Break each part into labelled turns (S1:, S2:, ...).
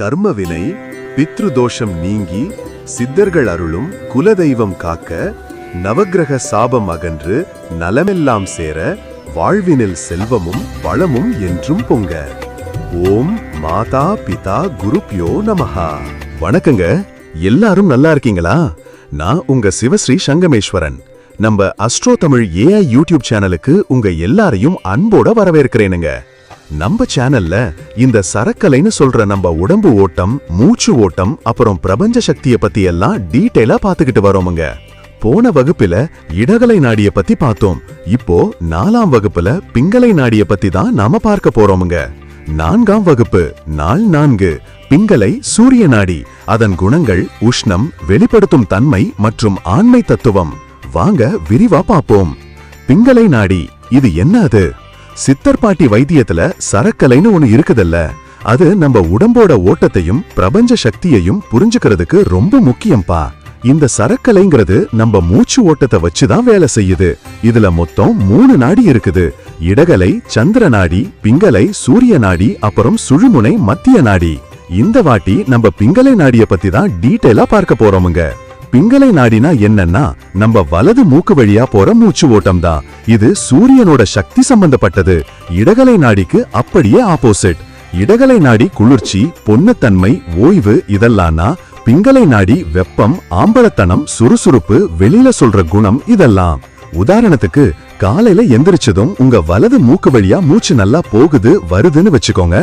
S1: கர்மவினை பித்ருதோஷம் நீங்கி சித்தர்கள் அருளும் குலதெய்வம் காக்க நவக்கிரக சாபம் அகன்று நலமெல்லாம் சேர வாழ்வினில் செல்வமும் வளமும் என்றும் பொங்க. ஓம் மாதா பிதா குருப்யோ நமஹா. வணக்கங்க. எல்லாரும் நல்லா இருக்கீங்களா? நான் உங்க சிவஸ்ரீ சங்கமேஸ்வரன். நம்ம அஸ்ட்ரோ தமிழ் ஏஐ யூடியூப் சேனலுக்கு உங்க எல்லாரையும் அன்போட வரவேற்கிறேனுங்க. நம்ம சேனல்ல இந்த சரக்கலைன்னு சொல்ற நம்ம உடம்பு ஓட்டம் மூச்சு ஓட்டம் அப்புறம் பிரபஞ்ச சக்திய பத்தி எல்லாம் டீட்டெயிலா பாத்துக்கிட்டு வரோமுங்க. போன வகுப்புல இடகலை நாடிய பத்தி பார்த்தோம். இப்போ நாலாம் வகுப்புல பிங்கலை நாடிய பத்தி தான் நாம பார்க்க போறோமுங்க. நான்காம் வகுப்பு நாள் நான்கு பிங்கலை சூரிய நாடி. அதன் குணங்கள் உஷ்ணம் வெளிப்படுத்தும் தன்மை மற்றும் ஆண்மை தத்துவம். வாங்க விரிவா பாப்போம் பிங்கலை நாடி இது என்ன அது? சித்தர் பாட்டி வைத்தியத்துல சரக்கலைன்னு ஒண்ணு இருக்குதல்ல. அது நம்ம உடம்போட ஓட்டத்தையும் பிரபஞ்ச சக்தியையும் புரிஞ்சுக்கிறதுக்கு ரொம்ப முக்கியம்பா. இந்த சரக்கலைங்கிறது நம்ம மூச்சு ஓட்டத்தை வச்சுதான் வேலை செய்யுது. இதுல மொத்தம் மூணு நாடி இருக்குது. இடகலை சந்திர நாடி பிங்கலை சூரிய நாடி அப்புறம் சுழுமுனை மத்திய நாடி. இந்த வாட்டி நம்ம பிங்கலை நாடிய பத்தி தான் டீட்டெயிலா பார்க்க போறோமுங்க. பிங்கலை நாடினா என்னன்னா நம்ம வலது மூக்கு வழியா போற மூச்சு ஓட்டம் தான் இது சூரியனோட சக்தி சம்பந்தப்பட்டது. இடகலை நாடிக்கு அப்படியே ஆப்போசிட். இடகலை நாடி குளிர்ச்சி பொன்னுத்தன்மை ஓய்வு இதெல்லாம்னா பிங்கலை நாடி வெப்பம் ஆம்பளத்தனம் சுறுசுறுப்பு வெளியில சொல்ற குணம் இதெல்லாம். உதாரணத்துக்கு காலையில எந்திரிச்சதும் உங்க வலது மூக்கு வழியா மூச்சு நல்லா போகுது வருதுன்னு வச்சுக்கோங்க.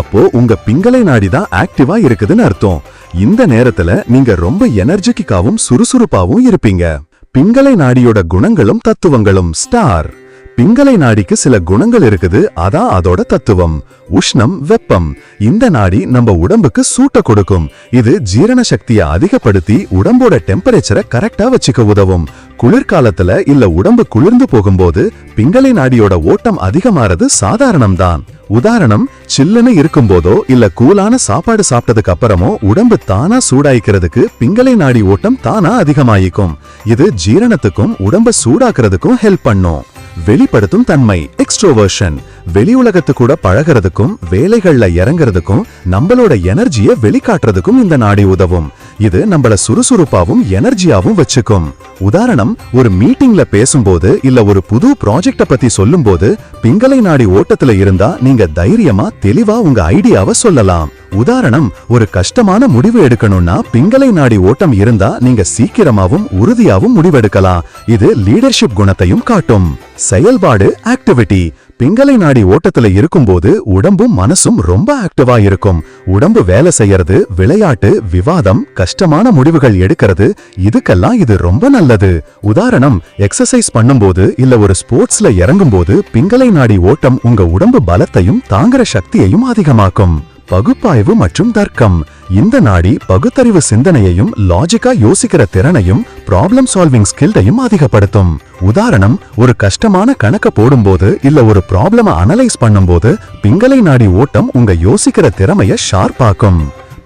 S1: அப்போ உங்க பிங்கலை நாடி தான் ஆக்டிவா இருக்குதுன்னு அர்த்தம். இந்த நேரத்துல நீங்க ரொம்ப எனர்ஜெட்டிக்காவும் சுறுசுறுப்பாவும் இருப்பீங்க. பிங்களை நாடியோட குணங்களும் தத்துவங்களும் ஸ்டார் பிங்கலை நாடிக்கு சில குணங்கள் இருக்குது அதான் அதோட தத்துவம். உஷ்ணம் வெப்பம். இந்த நாடி நம்ம உடம்புக்கு சூட்ட கொடுக்கும். இது ஜீரண சக்தியை அதிகப்படுத்தி உடம்போட டெம்பரேச்சரை கரெக்டா வச்சுக்க உதவும். குளிர்காலத்துல இல்ல உடம்பு குளிர்ந்து போகும்போது பிங்கலை நாடியோட ஓட்டம் அதிகமாறது சாதாரணம்தான். உதாரணம் சில்லுன்னு இருக்கும்போதோ இல்ல கூலான சாப்பாடு சாப்பிட்டதுக்கு அப்புறமோ உடம்பு தானா சூடாய்க்கிறதுக்கு பிங்கலை நாடி ஓட்டம் தானா அதிகமாயிக்கும். இது ஜீரணத்துக்கும் உடம்ப சூடாக்குறதுக்கும் ஹெல்ப் பண்ணும். வெளிப்படுத்தும் தன்மை எக்ஸ்ட்ரோவர்ஷன் வெளி உலகத்து கூட பழகிறதுக்கும் வேலைகள்ல இறங்குறதுக்கும் நம்மளோட எனர்ஜியை வெளிக்காட்டுறதுக்கும் இந்த நாடி உதவும். இது நம்மள சுறுசுறுப்பாவும் எனர்ஜியாவும் வச்சுக்கும். உதாரணம் ஒரு மீட்டிங்ல பேசும்போது இல்ல ஒரு புது ப்ராஜெக்ட பத்தி சொல்லும்போது பிங்கலை நாடி ஓட்டத்துல இருந்தா நீங்க தைரியமா தெளிவா உங்க ஐடியாவை சொல்லலாம். உதாரணம் ஒரு கஷ்டமான முடிவு எடுக்கணும்னா பிங்கலை நாடி ஓட்டம் இருந்தா நீங்க சீக்கிரமாவும் உறுதியாவும் முடிவெடுக்கலாம். இது லீடர்ஷிப் குணத்தையும் காட்டும். செயல்பாடு ஆக்டிவிட்டி. பிங்கலை நாடி ஓட்டத்துல இருக்கும்போது உடம்பும் மனசும் ரொம்ப ஆக்டிவா இருக்கும். உடம்பு வேலை செய்யறது விளையாட்டு விவாதம் கஷ்டமான முடிவுகள் எடுக்கிறது இதுக்கெல்லாம் இது ரொம்ப நல்லது. உதாரணம் எக்ஸசைஸ் பண்ணும்போது இல்ல ஒரு ஸ்போர்ட்ஸ்ல இறங்கும்போது பிங்கலை நாடி ஓட்டம் உங்க உடம்பு பலத்தையும் தாங்குற சக்தியையும் அதிகமாக்கும். பகுப்பாய்வு மற்றும் தர்க்கம். இந்த நாடி பகுத்தறிவு சிந்தனையையும் லாஜிக்கா யோசிக்கிற திறனையும் ப்ராப்ளம் சால்விங் ஸ்கில்டையும் அதிகப்படுத்தும். உதாரணம் ஒரு கஷ்டமான கணக்க போடும்போது இல்ல ஒரு ப்ராப்ளம அனலைஸ் பண்ணும்போது பிங்கலை நாடி ஓட்டம் உங்க யோசிக்கிற திறமைய ஷார்ப்பாக்கும்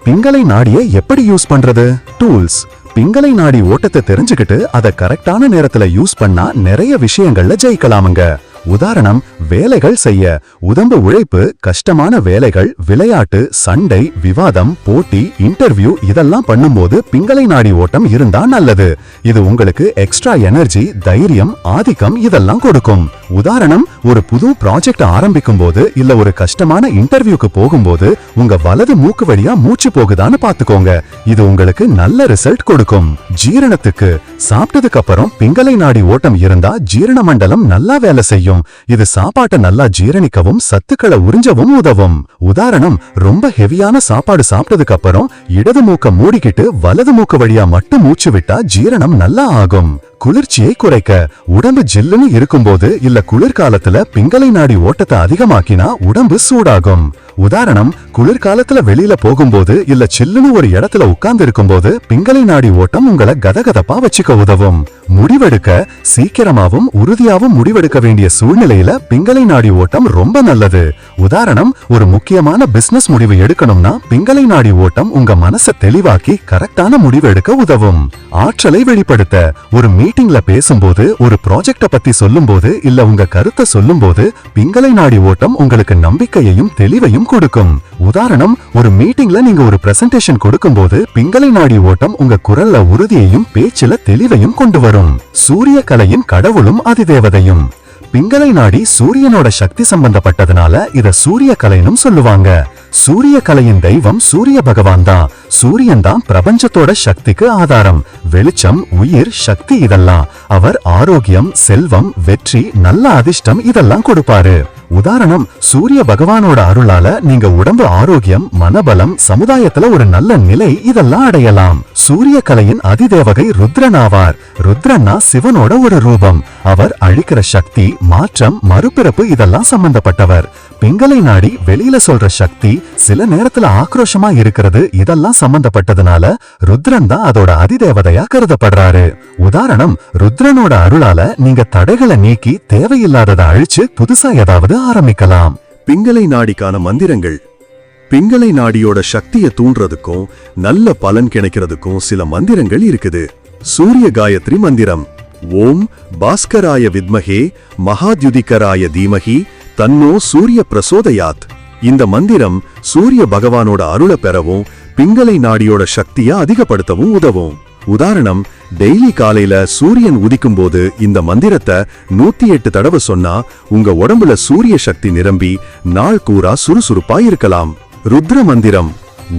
S1: பிங்கலை நாடியை எப்படி யூஸ் பண்றது? டூல்ஸ் பிங்கலை நாடி ஓட்டத்தை தெரிஞ்சுக்கிட்டு அதை கரெக்டான நேரத்துல யூஸ் பண்ணா நிறைய விஷயங்கள்ல ஜெயிக்கலாமுங்க. உதாரணம் வேலைகள் செய்ய. உடம்பு உழைப்பு கஷ்டமான வேலைகள் விளையாட்டு சண்டை விவாதம் போட்டி இன்டர்வியூ இதெல்லாம் பண்ணும்போது பிங்கலை நாடி ஓட்டம் இருந்தா நல்லது. இது உங்களுக்கு எக்ஸ்ட்ரா எனர்ஜி தைரியம் ஆதிக்கம் இதெல்லாம் கொடுக்கும். உதாரணம் ஒரு புது ப்ராஜெக்ட் ஆரம்பிக்கும் போது இல்ல ஒரு கஷ்டமான இன்டர்வியூக்கு போகும்போது உங்க வலது மூக்கு வழியா மூச்சு போகுதான்னு பாத்துக்கோங்க. இது உங்களுக்கு நல்ல ரிசல்ட் கொடுக்கும். ஜீரணத்துக்கு சாப்பிட்டதுக்கு அப்புறம் பிங்கலை நாடி ஓட்டம் இருந்தா ஜீரண மண்டலம் நல்லா வேலை செய்யும். இது சாப்பாட்டை நல்லா ஜீரணிக்கவும் சத்துக்களை உறிஞ்சவும் உதவும். உதாரணம் ரொம்ப ஹெவியான சாப்பாடு சாப்பிட்டதுக்கு அப்புறம் இடது மூக்க மூடிக்கிட்டு வலது மூக்கு வழியா மட்டும் மூச்சு விட்டா ஜீரணம் நல்லா ஆகும். குளிர்ச்சியை குறைக்க உடம்பு ஜில்லுன்னு இருக்கும்போது இல்ல குளிர்காலத்துல பிங்கலை நாடி ஓட்டத்தை அதிகமாக்கினா உடம்பு சூடாகும். உதாரணம் குளிர்காலத்துல வெளியில போகும்போது இல்ல சில்லுன்னு ஒரு இடத்துல உட்கார்ந்து இருக்கும்போது பிங்களை நாடி ஓட்டம் உங்களை கதகதப்பா வச்சுக்க உதவும். முடிவெடுக்க சீக்கிரமாவும் உறுதியாவும் முடிவெடுக்க வேண்டிய சூழ்நிலையில பிங்களை நாடி ஓட்டம் ரொம்ப நல்லது. உதாரணம் ஒரு முக்கியமான பிசினஸ் முடிவு எடுக்கணும்னா பிங்கலை நாடி ஓட்டம் உங்க மனசை தெளிவாக்கி கரெக்டான முடிவு எடுக்க உதவும். ஆற்றலை வெளிப்படுத்த ஒரு மீ மீட்டிங்ல பேசும்போது ஒரு ப்ராஜெக்ட பத்தி சொல்லும்போது இல்ல உங்க கருத்தை சொல்லும்போது பிங்கலை நாடி ஓட்டம் உங்களுக்கு நம்பிக்கையையும் தெளிவையும்
S2: கொடுக்கும். உதாரணம் ஒரு மீட்டிங்ல நீங்க ஒரு பிரசன்டேஷன் கொடுக்கும்போது பிங்களை நாடி ஓட்டம் உங்க குரல்ல உறுதியையும் பேச்சுல தெளிவையும் கொண்டு வரும். சூரிய கலையின் கடவுளும் அதிதேவதையும். பிங்களை நாடி சூரியனோட சக்தி சம்பந்தப்பட்டதுனால இத சூரிய கலைனும் சொல்லுவாங்க. சூரிய கலையின் தெய்வம் சூரிய பகவான் தான். சூரியன் தான் பிரபஞ்சத்தோட சக்திக்கு ஆதாரம். வெளிச்சம் உயிர் சக்தி இதெல்லாம். அவர் ஆரோக்கியம் செல்வம் வெற்றி நல்ல அதிர்ஷ்டம் இதெல்லாம் கொடுப்பாரு. உதாரணம் சூரிய பகவானோட அருளால நீங்க உடம்பு ஆரோக்கியம் மனபலம் சமுதாயத்துல ஒரு நல்ல நிலை இதெல்லாம் அடையலாம். சூரிய கலையின் அதிதேவகை ருத்ரனாவார் ருத்ரன்னா சிவனோட ஒரு ரூபம். அவர் அழிக்கிற சக்தி மாற்றம் மறுபிறப்பு இதெல்லாம் சம்பந்தப்பட்டவர். பிங்களை நாடி வெளியில சொல்ற சக்தி சில நேரத்துல ஆக்ரோஷமா இருக்கிறது இதெல்லாம் சம்பந்தப்பட்டதுனால ருத்ரன் தான் அதோட அதிதேவதையா கருதப்படுறாரு. உதாரணம் ருத்ரனோட அருளால நீங்க தடைகளை நீக்கி தேவையில்லாததை அழிச்சு புதுசா ஏதாவது ஆரம்பிக்கலாம்.
S1: பிங்களை நாடிக்கான மந்திரங்கள். பிங்களை நாடியோட சக்தியை தூண்டுறதுக்கும் நல்ல பலன் கிடைக்கிறதுக்கும் சில மந்திரங்கள் இருக்குது. சூரிய காயத்ரி மந்திரம். ஓம் பாஸ்கராய வித்மகே மகாத்யுதிகராய தீமகி தன்னோ சூரிய பிரசோதயாத். இந்த மந்திரம் சூரிய பகவானோட அருளை பெறவும் பிங்களை நாடியோட சக்தியை அதிகப்படுத்தவும் உதவும். உதாரணம் டெய்லி காலையில சூரியன் உதிக்கும் போது இந்த மந்திரத்தை நூத்தி எட்டு தடவை சொன்னா உங்க உடம்புல சூரிய சக்தி நிரம்பி நாள் கூறா சுறுசுறுப்பா இருக்கலாம். ருத்ர மந்திரம்.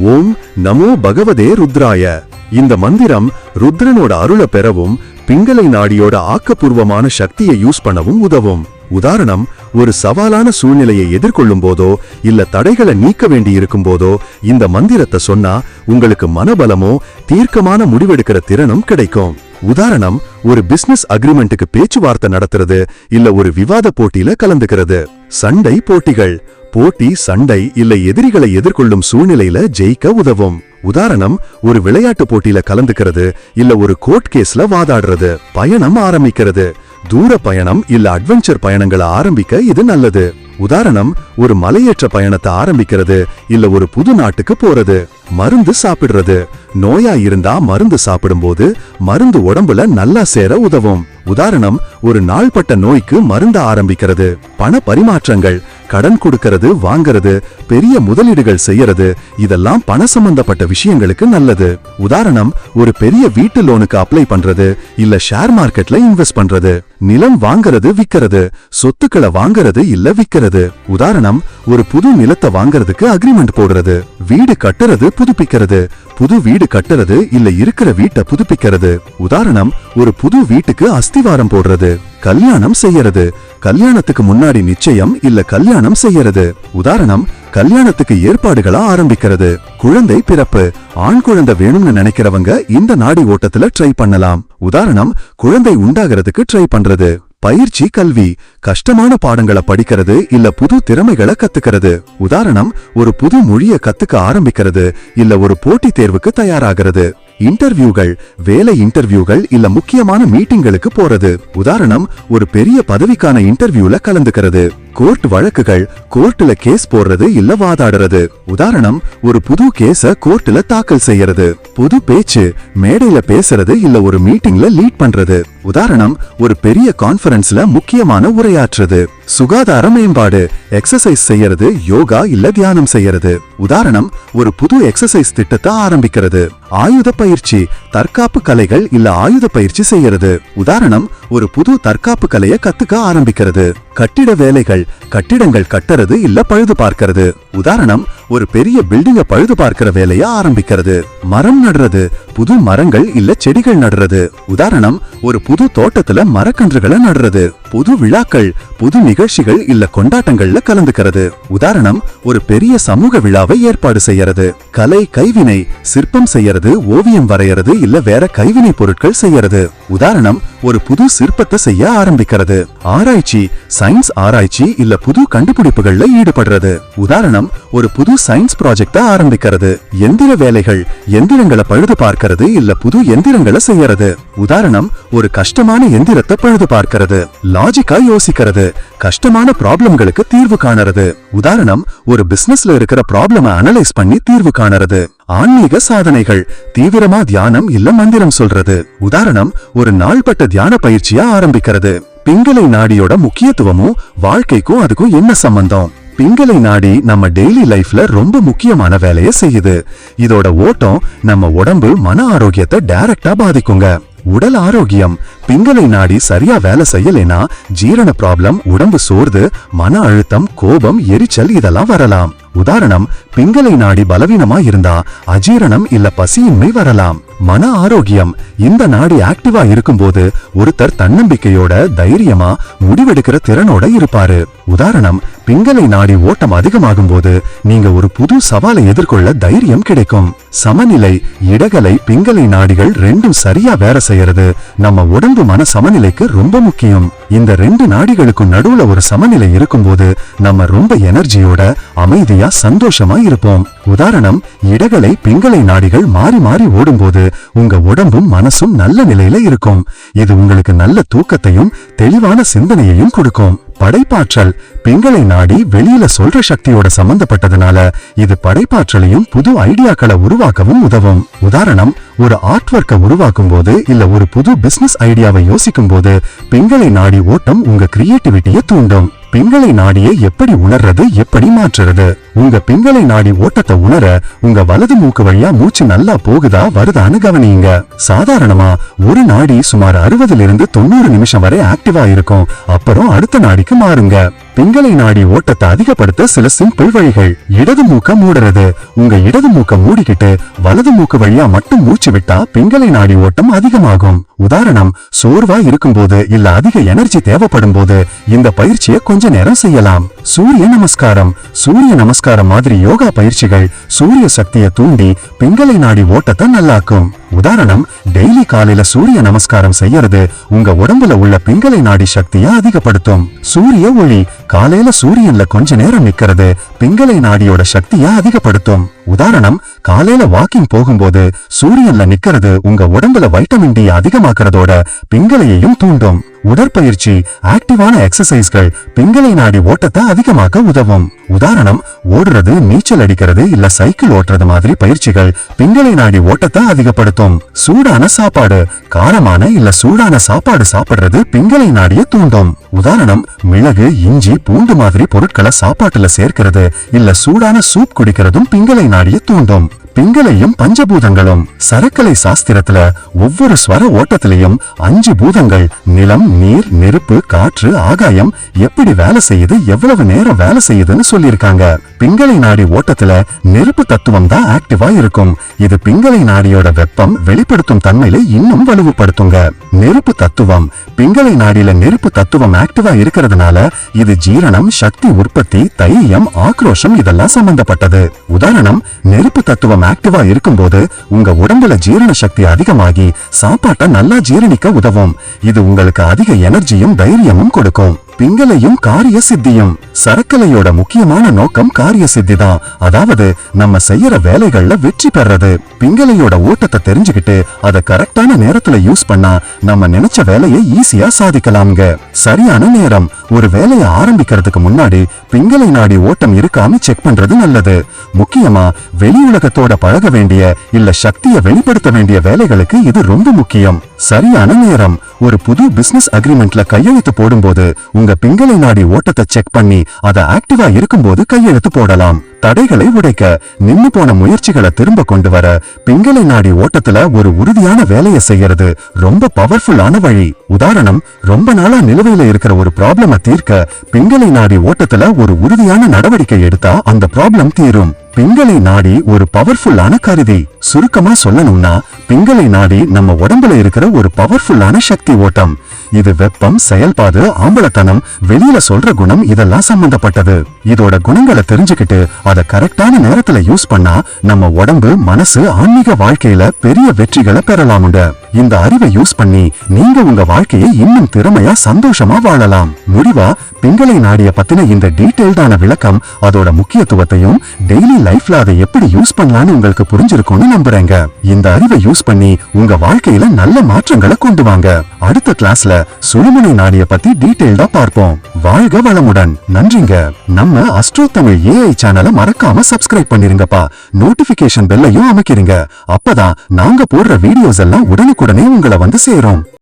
S1: ஓம் நமோ பகவதே ருத்ராய. இந்த மந்திரம் ருத்ரனோட அருளை பெறவும் பிங்களை நாடியோட ஆக்கப்பூர்வமான சக்தியை யூஸ் பண்ணவும் உதவும். உதாரணம் ஒரு சவாலான சூழ்நிலையை எதிர்கொள்ளும் போதோ இல்ல தடைகளை நீக்க வேண்டி இருக்கும் போதோ இந்த மந்திரத்தை சொன்னா உங்களுக்கு மனபலமோ தீர்க்கமான முடிவெடுக்கிற திறனும் கிடைக்கும். உதாரணம் ஒரு பிசினஸ் அக்ரிமெண்ட்டுக்கு பேச்சுவார்த்தை நடத்துறது இல்ல ஒரு விவாத போட்டியில கலந்துக்கிறது. சண்டை போட்டிகள். போட்டி சண்டை இல்ல எதிரிகளை எதிர்கொள்ளும் சூழ்நிலையில ஜெயிக்க உதவும். உதாரணம் ஒரு விளையாட்டு போட்டியில கலந்துக்கிறது இல்ல ஒரு கோர்ட் கேஸ்ல வாதாடுறது பயணம் ஆரம்பிக்கிறது. தூர பயணம் இல்ல அட்வென்ச்சர் பயணங்களை ஆரம்பிக்க இது நல்லது. உதாரணம் ஒரு மலையேற்ற பயணத்தை ஆரம்பிக்கிறது இல்ல ஒரு புது நாட்டுக்கு போறது மருந்து சாப்பிடுறது. நோயா இருந்தா மருந்து சாப்பிடும்போது மருந்து உடம்புல நல்லா சேர உதவும். உதாரணம் ஒரு நாள்பட்ட நோய்க்கு மருந்து ஆரம்பிக்கிறது. பண பரிமாற்றங்கள் கடன் கொடுக்கறது வாங்கறது பெரிய முதலீடுகள் செய்யறது இதெல்லாம் பண சம்பந்தப்பட்ட விஷயங்களுக்கு நல்லது. உதாரணம் ஒரு பெரிய வீட்டு லோனுக்கு அப்ளை பண்றது இல்ல ஷேர் மார்க்கெட்ல இன்வெஸ்ட் பண்றது. நிலம் வாங்கறது விக்கிறது. சொத்துக்களை வாங்கறது இல்ல விக்கிறது. உதாரணம் ஒரு புது நிலத்தை வாங்கறதுக்கு அக்ரிமெண்ட் போடுறது. வீடு கட்டுறது புதுப்பிக்கிறது. புது வீடு கட்டுறது இல்ல இருக்கிற வீட்டை புதுப்பிக்கிறது. உதாரணம் ஒரு புது வீட்டுக்கு அஸ்திவாரம் போடுறது. கல்யாணம் செய்யறது. கல்யாணத்துக்கு முன்னாடி நிச்சயம் இல்ல கல்யாணம் செய்யறது. உதாரணம் கல்யாணத்துக்கு ஏற்பாடுகளா ஆரம்பிக்கிறது. குழந்தை பிறப்பு. ஆண் குழந்தை வேணும்னு நினைக்கிறவங்க இந்த நாடி ஓட்டத்துல ட்ரை பண்ணலாம். உதாரணம் குழந்தை உண்டாகிறதுக்கு ட்ரை பண்றது. பயிற்சி கல்வி. கஷ்டமான பாடங்களை படிக்கிறது இல்ல புது திறமைகளை கத்துக்கிறது. உதாரணம் ஒரு புது மொழிய கத்துக்க ஆரம்பிக்கிறது இல்ல ஒரு போட்டித் தேர்வுக்கு தயாராகிறது. இன்டர்வியூகள் வேலை இன்டர்வியூகள் இல்ல முக்கியமான மீட்டிங்களுக்கு போறது. உதாரணம் ஒரு பெரிய பதவிக்கான இன்டர்வியூல கலந்துக்கிறது. கோர்ட் வழக்குகள் கோர்ட்டுல கேஸ் போடுறது இல்ல வாதாடுறது. உதாரணம் ஒரு புது கேஸ கோர்ட்டுல தாக்கல் செய்யறது. புது பேச்சு மேடையில பேசுறது இல்ல ஒரு மீட்டிங்ல லீட் பண்றது. உதாரணம் ஒரு பெரிய கான்ஃபரன்ஸ்ல முக்கியமான உரையாற்றுறது. சுகாதார மேம்பாடு. எக்ஸசைஸ் செய்யறது யோகா இல்ல தியானம் செய்யறது. உதாரணம் ஒரு புது எக்ஸசைஸ் திட்டத்தை ஆரம்பிக்கிறது. ஆயுத பயிற்சி தற்காப்பு கலைகள் இல்ல ஆயுத பயிற்சி செய்யறது. உதாரணம் ஒரு புது தற்காப்பு கலையை கத்துக்க ஆரம்பிக்கிறது. கட்டிட வேலைகள் கட்டிடங்கள் கட்டுறது இல்ல பழுது பார்க்கிறது. உதாரணம் ஒரு பெரிய பில்டிங்க பழுது பார்க்கிற வேலைய ஆரம்பிக்கிறது. மரம் நடுறது புது மரங்கள் இல்ல செடிகள் நடுறது. உதாரணம் ஒரு புது தோட்டத்துல மரக்கன்றுகளை நடுறது. புது விழாக்கள் புது நிகழ்ச்சிகள் இல்ல கொண்டாட்டங்கள்ல கலந்துக்கிறது. உதாரணம் ஒரு பெரிய சமூக விழாவை ஏற்பாடு செய்யறது. கலை கைவினை சிற்பம் செய்யறது ஓவியம் வரையறது இல்ல வேற கைவினை பொருட்கள் செய்யறது. உதாரணம் ஒரு புது சிற்பத்தை செய்ய ஆரம்பிக்கிறது. ஆராய்ச்சி சயின்ஸ் ஆராய்ச்சி இல்ல புது கண்டுபிடிப்புகள்ல ஈடுபடுறது. உதாரணம் ஒரு புது சயின்ஸ் ப்ராஜெக்ட ஆரம்பிக்கிறது. எந்திர வேலைகள் எந்திரங்களை பழுது பார்க்கிறது இல்ல புது எந்திரங்களை செய்யறது. உதாரணம் ஒரு கஷ்டமான எந்திரத்தை பழுது பார்க்கிறது. லாஜிக்கா யோசிக்கிறது. கஷ்டமான ப்ராப்ளம்களுக்கு தீர்வு காணறது. உதாரணம் ஒரு பிசினஸ்ல இருக்கிற ப்ராப்ளம அனலைஸ் பண்ணி தீர்வு காணறது. ஆன்மீக சாதனைகள். தீவிரமா தியானம் இல்ல மந்திரம் சொல்றது. உதாரணம் ஒரு நாள்பட்ட தியான பயிற்சியா ஆரம்பிக்கிறது. பிங்களை நாடியோட முக்கியத்துவமும் வாழ்க்கைக்கும் அதுக்கும் என்ன சம்பந்தம்?
S2: பிங்களை நாடி நம்ம டெய்லி லைஃப்ல ரொம்ப முக்கியமான வேலையை செய்யுது. இதோட ஓட்டம் நம்ம உடம்பு மன ஆரோக்கியத்தை டைரக்டா பாதிக்குங்க. உடல் ஆரோக்கியம். பிங்களை நாடி சரியா வேலை செய்யலைனா ஜீரண ப்ராப்ளம் உடம்பு சோர்ந்து மன அழுத்தம் கோபம் எரிச்சல் இதெல்லாம் வரலாம். உதாரணம் பிங்களை நாடி பலவீனமா இருந்தா அஜீரணம் இல்ல பசியின்மை வரலாம். மன ஆரோக்கியம் இந்த நாடி ஆக்டிவா இருக்கும்போது ஒருத்தர் தன்னம்பிக்கையோட தைரியமா முடிவெடுக்கிற திறனோட இருப்பாரு. உதாரணம் பிங்களை நாடி ஓட்டம் அதிகமாகும் போது நீங்க ஒரு புது சவாலை எதிர்கொள்ள தைரியம் கிடைக்கும். சமநிலை இடகலை பிங்களை நாடிகள் ரெண்டும் சரியா வேற செய்யறது நம்ம உடம்பு மன சமநிலைக்கு ரொம்ப முக்கியம். இந்த ரெண்டு நாடிகளுக்கும் நடுவுல ஒரு சமநிலை இருக்கும்போது நம்ம ரொம்ப எனர்ஜியோட அமைதியா சந்தோஷமா இருப்போம். உதாரணம் இடகலை பிங்களை நாடிகள் மாறி மாறி ஓடும்போது உங்க உடம்பும் மனசும் நல்ல நிலையில இருக்கும். இது உங்களுக்கு நல்ல தூக்கத்தையும் தெளிவான சிந்தனையையும் கொடுக்கும். படைப்பாற்றல் பெண்களை நாடி வெளியில சொல்ற சக்தியோட சம்பந்தப்பட்டதுனால இது படைப்பாற்றலையும் புது ஐடியாக்களை உருவாக்கவும் உதவும். உதாரணம் ஒரு ஆர்ட் ஒர்க்கை உருவாக்கும் போது இல்ல ஒரு புது பிசினஸ் ஐடியாவை யோசிக்கும் போது பெண்களை நாடி ஓட்டம் உங்க கிரியேட்டிவிட்டியை தூண்டும். பெண்களை நாடியை எப்படி உணர்றது எப்படி மாற்றுறது? உங்க பெண்களை நாடி ஓட்டத்தை உணர உங்க வலது மூக்கு வழியா மூச்சு நல்லா போகுதா வருதான்னு கவனியுங்க. சாதாரணமா ஒரு நாடி சுமார் அறுபதுல இருந்து தொண்ணூறு நிமிஷம் வரை ஆக்டிவா இருக்கும். அப்புறம் அடுத்த நாடிக்கு மாறுங்க. பிங்களை நாடி ஓட்டத்தை அதிகப்படுத்த சில சிம்பிள் வழிகள். இடது மூக்க மூடுறது. உங்க இடது மூக்க மூடிக்கிட்டு வலது மூக்கு வழியா மட்டும் மூச்சு விட்டா பிங்களை நாடி ஓட்டம் அதிகமாகும். உதாரணம் சோர்வா இருக்கும்போது இல்ல அதிக எனர்ஜி தேவைப்படும் போது இந்த பயிற்சியை கொஞ்ச நேரம் செய்யலாம். சூரிய நமஸ்காரம். சூரிய நமஸ்காரம் மாதிரி யோகா பயிற்சிகள் சூரிய சக்தியை தூண்டி பிங்களை நாடி ஓட்டத்தை நல்லாக்கும். உதாரணம் டெய்லி காலையில சூரிய நமஸ்காரம் செய்யறது உங்க உடம்புல உள்ள பிங்களை நாடி சக்தியை அதிகப்படுத்தும். சூரிய ஒளி காலையில சூரியன்ல கொஞ்ச நேரம் நிக்கிறது பிங்களை நாடியோட சக்தியை அதிகப்படுத்தும். உதாரணம் காலையில வாக்கிங் போகும்போது சூரியன்ல நிக்கிறது உங்க உடம்புல வைட்டமின் டி அதிகமாக்குறதோட பிங்களையையும் தூண்டும். உடற்பயிற்சி ஆக்டிவான எக்ஸசைஸ்கள் பிங்களை நாடி ஓட்டத்தை அதிகமாக்க உதவும். உதாரணம் ஓடுறது நீச்சல் அடிக்கிறது இல்ல சைக்கிள் ஓட்டுறது மாதிரி பயிற்சிகள் பிங்களை நாடி ஓட்டத்தை அதிகப்படுத்தும். சூடான சாப்பாடு காரமான இல்ல சூடான சாப்பாடு சாப்பிடுறது பிங்களை நாடிய தூண்டும். உதாரணம் மிளகு இஞ்சி பூண்டு மாதிரி பொருட்களை சாப்பாட்டுல சேர்க்கிறது இல்ல சூடான சூப் குடிக்கிறதும் பிங்களை நாடிய தூண்டும். பிங்களையும் பஞ்சபூதங்களும் சரக்கலை சாஸ்திரத்துல ஒவ்வொரு ஸ்வர ஓட்டத்திலையும் அஞ்சு பூதங்கள் நிலம் நீர் நெருப்பு காற்று ஆகாயம் எப்படி வேலை செய்யுது எவ்வளவு நேரம் வேலை செய்யுதுன்னு சொல்லியிருக்காங்க. பிங்களை நாடி ஓட்டத்துல நெருப்பு தத்துவம் தான் ஆக்டிவா இருக்கும். இது பிங்களை நாடியோட வெப்பம் வெளிப்படுத்தும் தன்மையில இன்னும் வலுவுபடுத்துங்க. நெருப்பு தத்துவம். பிங்களை நாடியில நெருப்பு தத்துவம் ஆக்டிவா இருக்கிறதுனால இது ஜீரணம் சக்தி உற்பத்தி தைரியம் ஆக்ரோஷம் இதெல்லாம் சம்பந்தப்பட்டது. உதாரணம் நெருப்பு தத்துவம் ஆக்டிவா இருக்கும்போது உங்க உடம்புல ஜீரண சக்தி அதிகமாகி சாப்பாட்டை நல்லா ஜீரணிக்க உதவும். இது உங்களுக்கு அதிக எனர்ஜியும் தைரியமும் கொடுக்கும். பிங்கலையும் காரிய சித்தியும். சரக்கலையோட முக்கியமான நோக்கம் காரிய சித்தி தான். அதாவது நம்ம செய்யற வேலைகள்ல வெற்றி பெறது. பிங்கலையோட ஓட்டத்தை தெரிஞ்சுக்கிட்டு அதை கரெக்டான நேரத்துல யூஸ் பண்ணா நம்ம நினைச்ச வேலையை ஈஸியா சாதிக்கலாம்ங்க. சரியான நேரம். ஒரு வேலையை ஆரம்பிக்கிறதுக்கு முன்னாடி பிங்கலை நாடி ஓட்டம் இருக்காம செக் பண்றது நல்லது. முக்கியமா வெளி உலகத்தோட பழக வேண்டிய இல்ல சக்தியை வெளிப்படுத்த வேண்டிய வேலைகளுக்கு இது ரொம்ப முக்கியம். சரியான நேரம். ஒரு புது பிசினஸ் அக்ரிமெண்ட்ல கையெழுத்து போடும்போது உங்க பிங்களை நாடி ஓட்டத்தை செக் பண்ணி அதை ஆக்டிவா இருக்கும்போது கையெழுத்து போடலாம். தடைகளை உடைக்க நின்னு போன முயற்சிகளை திரும்ப கொண்டு வர பிங்களை நாடி ஓட்டத்துல ஒரு உறுதியான வேலையை செய்யறது ரொம்ப பவர்ஃபுல்லான வழி. உதாரணம் ரொம்ப நாளா நிலுவையில இருக்கிற ஒரு ப்ராப்ளம தீர்க்க பிங்களை நாடி ஓட்டத்துல ஒரு உறுதியான நடவடிக்கை எடுத்தா அந்த ப்ராப்ளம் தீரும். பெண்களை நாடி ஒரு பவர்ஃபுல்லான கருவி. சுருக்கமா சொல்லணும்னா பெண்களை நாடி நம்ம உடம்புல இருக்கிற ஒரு பவர்ஃபுல்லான சக்தி ஓட்டம். இது வெப்பம் செயல்பாடு ஆம்பளத்தனம் வெளியில சொல்ற குணம் இதெல்லாம் சம்பந்தப்பட்டது. இதோட குணங்களை தெரிஞ்சுக்கிட்டு அதை கரெக்டான நேரத்துல யூஸ் பண்ணா நம்ம உடம்பு மனசு ஆன்மீக வாழ்க்கையில பெரிய வெற்றிகளை பெறலாமுண்ட இந்த அறிவை யூஸ் பண்ணி நீங்க உங்க வாழ்க்கையை இன்னும் திறமையா சந்தோஷமா வாழலாம். முடிவா? பிங்களை நாடிய பத்தின இந்த டீட்டெயில்டான விளக்கம் அதோட முக்கியத்துவத்தையும் டெய்லி லைஃப்ல அதை எப்படி யூஸ் பண்ணலாம்னு உங்களுக்கு புரிஞ்சிருக்கும்னு நம்புறேங்க. இந்த அறிவை யூஸ் பண்ணி உங்க வாழ்க்கையில நல்ல மாற்றங்களை கொண்டு வாங்க. அடுத்த கிளாஸ்ல சுழுமணி நாடிய பத்தி டீடைல்டா பார்ப்போம். வாழ்க வளமுடன். நன்றிங்க. நம்ம அஸ்ட்ரோ தமிழ் ஏஐ சேனலை மறக்காம சப்ஸ்கிரைப் பண்ணிருங்கப்பா. நோட்டிபிகேஷன் பெல்லையும் அமைக்கிறீங்க அப்பதான் நாங்க போடுற வீடியோஸ் எல்லாம் உடனுக்குடனே உங்களை வந்து சேரும்.